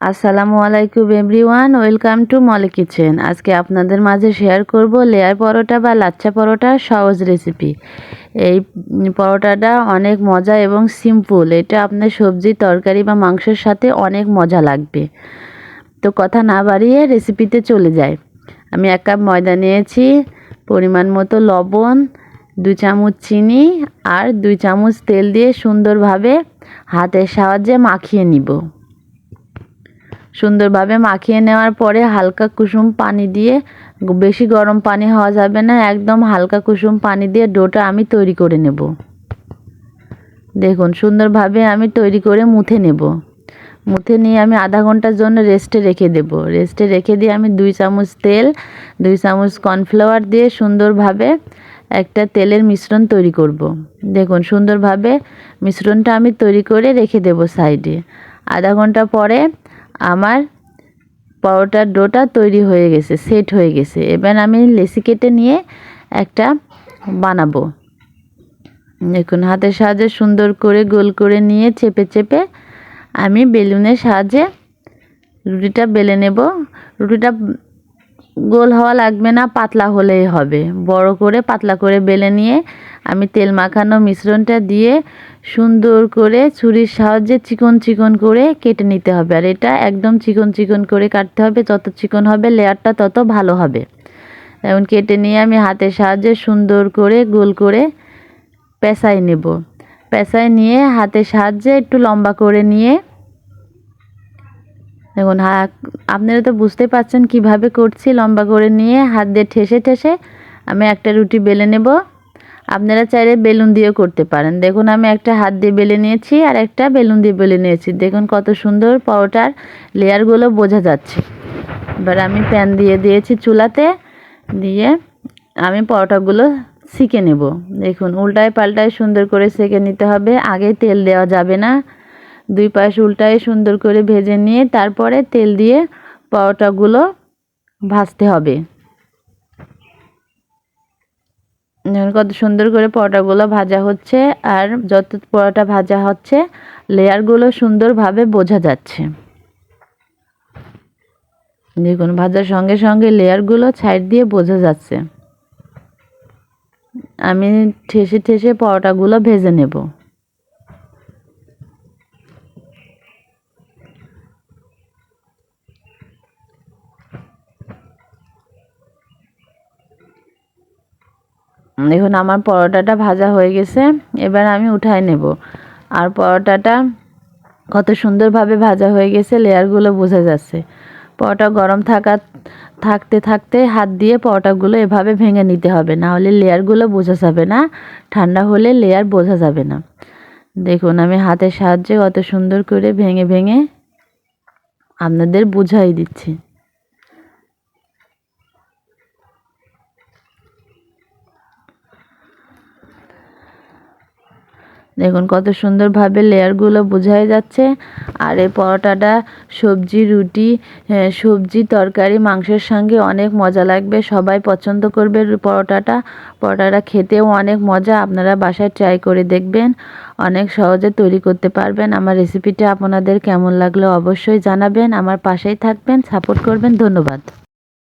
আসসালামু আলাইকুম everyone, welcome to মলে কিচেন। আজকে আপনাদের মাঝে শেয়ার করব লেয়ার পরোটা বা লাচ্চা পরোটা সহজ রেসিপি। এই পরোটাটা অনেক মজা এবং সিম্পল এটা আপনার সবজি, তরকারি বা মাংসের সাথে অনেক মজা লাগবে। তো কথা না বাড়িয়ে রেসিপিতে চলে যায় আমি এক কাপ ময়দা নিয়েছি, পরিমাণ মতো লবণ দুই চামচ চিনি আর দুই চামচ তেল দিয়ে সুন্দরভাবে হাতের সাহায্যে মাখিয়ে নিব। সুন্দরভাবে মাখিয়ে নেওয়ার পরে হালকা কুসুম পানি দিয়ে, বেশি গরম পানি হওয়া যাবে না, একদম হালকা কুসুম পানি দিয়ে ডোটা আমি তৈরি করে নেব। দেখুন, সুন্দরভাবে আমি তৈরি করে মুথে নেব। মুথে নিয়ে আমি আধা ঘণ্টার জন্য রেস্টে রেখে দেব। রেস্টে রেখে দিয়ে আমি দুই চামচ তেল, দুই চামচ কর্নফ্লাওয়ার দিয়ে সুন্দরভাবে একটা তেলের মিশ্রণ তৈরি করব। দেখুন, সুন্দরভাবে মিশ্রণটা আমি তৈরি করে রেখে দেব সাইডে আধা ঘণ্টা পরে আমার পরোটার ডোটা তৈরি হয়ে গেছে সেট হয়ে গেছে। এবার আমি লেসি কেটে নিয়ে একটা বানাবো। দেখুন, হাতের সাহায্যে সুন্দর করে গোল করে নিয়ে চেপে চেপে আমি বেলুনের সাহায্যে রুটিটা বেলে নেব। রুটিটা গোল হওয়া লাগবে না, পাতলা হলেই হবে। বড় করে পাতলা করে বেলে নিয়ে আমি তেল মাখানো মিশ্রণটা দিয়ে সুন্দর করে ছুরির সাহায্যে চিকন চিকন করে কেটে নিতে হবে। আর এটা একদম চিকন চিকন করে কাটতে হবে, যত চিকন হবে লেয়ারটা তত ভালো হবে। এমন কেটে নিয়ে আমি হাতের সাহায্যে সুন্দর করে গোল করে পেঁচাই নেব। পেঁচাই নিয়ে হাতের সাহায্যে একটু লম্বা করে নিয়ে দেখুন আপনারা তো বুঝতে পারছেন কীভাবে করছি, লম্বা করে নিয়ে হাত দিয়ে ঠেসে ঠেসে আমি একটা রুটি বেলে নেব। আপনারা চাইলে বেলুন দিয়েও করতে পারেন। দেখুন, আমি একটা হাত দিয়ে বেলে নিয়েছি আর একটা বেলুন দিয়ে বেলে নিয়েছি। দেখুন কত সুন্দর পরোটার লেয়ারগুলো বোঝা যাচ্ছে। এবার আমি প্যান দিয়ে দিয়েছি চুলাতে, দিয়ে আমি পরোটাগুলো শিখে নেব। দেখুন, উল্টায় পাল্টায় সুন্দর করে সেঁকে নিতে হবে। আগে তেল দেওয়া যাবে না। দুই পাশ উল্টায় সুন্দর করে ভেজে নিয়ে তারপরে তেল দিয়ে পরোটাগুলো ভাজতে হবে। কত সুন্দর করে পরোটাগুলো ভাজা হচ্ছে আর যত পরোটা ভাজা হচ্ছে, লেয়ারগুলো সুন্দরভাবে বোঝা যাচ্ছে। দেখুন, ভাজার সঙ্গে সঙ্গে লেয়ারগুলো সাইড দিয়ে বোঝা যাচ্ছে। আমি ঠেসে ঠেসে পরোটাগুলো ভেজে নেব। দেখুন, আমার পরোটাটা ভাজা হয়ে গেছে। এবার আমি উঠাই নেব। আর পরোটাটা কত সুন্দরভাবে ভাজা হয়ে গেছে, লেয়ারগুলো বোঝা যাচ্ছে। পরোটা গরম থাকা, থাকতে থাকতে হাত দিয়ে পরোটাগুলো এভাবে ভেঙে নিতে হবে, না হলে লেয়ারগুলো বোঝা যাবে না। ঠান্ডা হলে লেয়ার বোঝা যাবে না। দেখুন, আমি হাতের সাহায্যে কত সুন্দর করে ভেঙে ভেঙে আপনাদের বুঝাই দিচ্ছি। দেখুন কত সুন্দরভাবে লেয়ারগুলো বোঝাই যাচ্ছে। আর এই পরোটাটা, সবজি, রুটি সবজি, তরকারি, মাংসের সঙ্গে অনেক মজা লাগবে। সবাই পছন্দ করবে পরোটাটা। পরোটাটা খেতেও অনেক মজা। আপনারা বাসায় ট্রাই করে দেখবেন। অনেক সহজে তৈরি করতে পারবেন। আমার রেসিপিটা আপনাদের কেমন লাগল অবশ্যই জানাবেন। আমার পাশেই থাকবেন। সাপোর্ট করবেন। ধন্যবাদ।